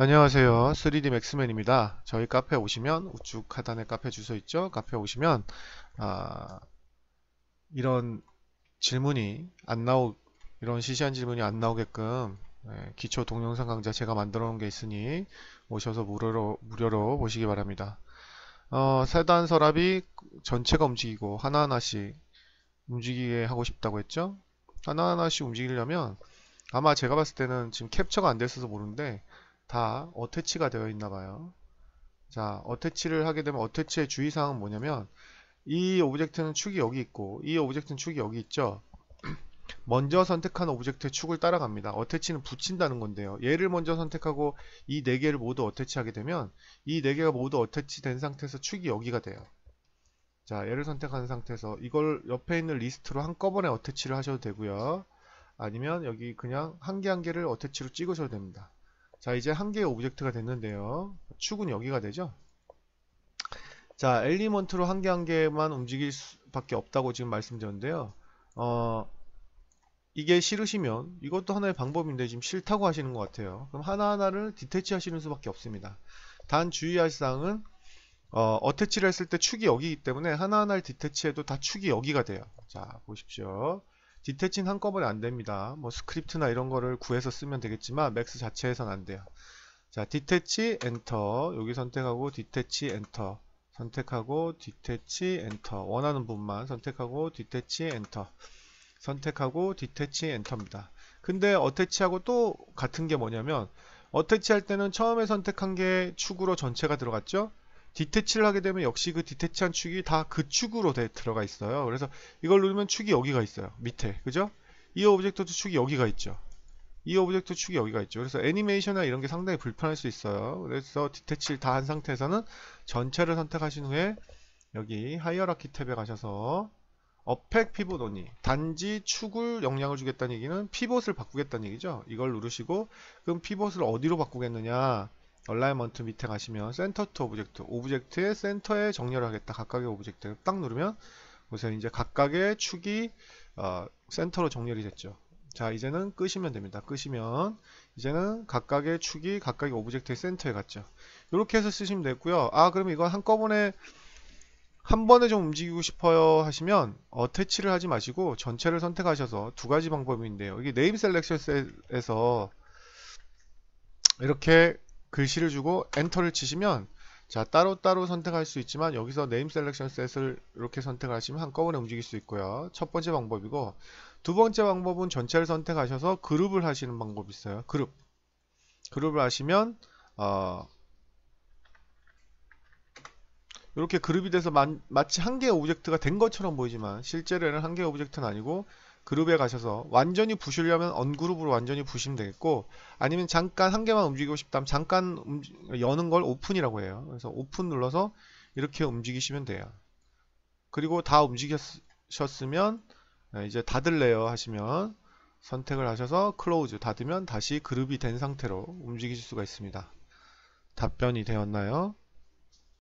안녕하세요. 3D 맥스맨입니다. 저희 카페 오시면 우측 하단에 카페 주소 있죠? 카페 오시면 아, 이런 질문이 안 나오 이런 시시한 질문이 안 나오게끔 예, 기초 동영상 강좌 제가 만들어 놓은 게 있으니 오셔서 무료로 무료로 보시기 바랍니다. 어, 세단 서랍이 전체가 움직이고 하나하나씩 움직이게 하고 싶다고 했죠? 하나하나씩 움직이려면 아마 제가 봤을 때는 지금 캡처가 안 됐어서 모르는데 다 어태치가 되어 있나 봐요. 자, 어태치를 하게 되면 어태치의 주의사항은 뭐냐면 이 오브젝트는 축이 여기 있고 이 오브젝트는 축이 여기 있죠. 먼저 선택한 오브젝트의 축을 따라갑니다. 어태치는 붙인다는 건데요. 얘를 먼저 선택하고 이 네 개를 모두 어태치하게 되면 이 네 개가 모두 어태치 된 상태에서 축이 여기가 돼요. 자, 얘를 선택한 상태에서 이걸 옆에 있는 리스트로 한꺼번에 어태치를 하셔도 되고요. 아니면 여기 그냥 한 개한 개를 어태치로 찍으셔도 됩니다. 자 이제 한 개의 오브젝트가 됐는데요. 축은 여기가 되죠? 자 엘리먼트로 한 개 한 개만 움직일 수밖에 없다고 지금 말씀드렸는데요. 어 이게 싫으시면 이것도 하나의 방법인데 지금 싫다고 하시는 것 같아요. 그럼 하나하나를 디테치 하시는 수밖에 없습니다. 단 주의할 사항은 어, 어태치를 했을 때 축이 여기이기 때문에 하나하나를 디테치해도 다 축이 여기가 돼요. 자 보십시오 디테치는 한꺼번에 안됩니다. 뭐 스크립트나 이런 거를 구해서 쓰면 되겠지만 맥스 자체에선 안돼요. 자, 디테치 엔터 여기 선택하고 디테치 엔터 선택하고 디테치 엔터 원하는 부분만 선택하고 디테치 엔터 선택하고 디테치 엔터입니다. 근데 어태치하고 또 같은 게 뭐냐면 어태치 할 때는 처음에 선택한 게 축으로 전체가 들어갔죠? 디테치를 하게 되면 역시 그 디테치한 축이 다 그 축으로 들어가 있어요. 그래서 이걸 누르면 축이 여기가 있어요. 밑에. 그죠? 이 오브젝트도 축이 여기가 있죠. 이 오브젝트 축이 여기가 있죠. 그래서 애니메이션이나 이런 게 상당히 불편할 수 있어요. 그래서 디테치를 다 한 상태에서는 전체를 선택하신 후에 여기 하이어라키 탭에 가셔서 어펙 피봇 오니 단지 축을 영향을 주겠다는 얘기는 피봇을 바꾸겠다는 얘기죠. 이걸 누르시고 그럼 피봇을 어디로 바꾸겠느냐 얼라이먼트 밑에 가시면 센터 투 오브젝트 오브젝트의 센터에 정렬을 하겠다. 각각의 오브젝트를 딱 누르면 보세요 이제 각각의 축이 어, 센터로 정렬이 됐죠. 자 이제는 끄시면 됩니다. 끄시면 이제는 각각의 축이 각각의 오브젝트의 센터에 갔죠. 이렇게 해서 쓰시면 되고요. 아 그럼 이건 한꺼번에 한 번에 좀 움직이고 싶어요 하시면 어태치를 하지 마시고 전체를 선택하셔서 두 가지 방법인데요. 이게 네임 셀렉션에서 이렇게 글씨를 주고 엔터를 치시면 자 따로따로 선택할 수 있지만 여기서 네임 셀렉션 셋을 이렇게 선택하시면 한꺼번에 움직일 수 있고요. 첫 번째 방법이고 두 번째 방법은 전체를 선택하셔서 그룹을 하시는 방법이 있어요. 그룹. 그룹을 하시면 어, 이렇게 그룹이 돼서 마, 마치 한 개의 오브젝트가 된 것처럼 보이지만 실제로는 한 개의 오브젝트는 아니고 그룹에 가셔서 완전히 부시려면 언그룹으로 완전히 부시면 되겠고 아니면 잠깐 한 개만 움직이고 싶다면 잠깐 움직, 여는 걸 오픈이라고 해요. 그래서 오픈 눌러서 이렇게 움직이시면 돼요. 그리고 다 움직이셨으면 네, 이제 닫을래요 하시면 선택을 하셔서 클로우즈 닫으면 다시 그룹이 된 상태로 움직이실 수가 있습니다. 답변이 되었나요?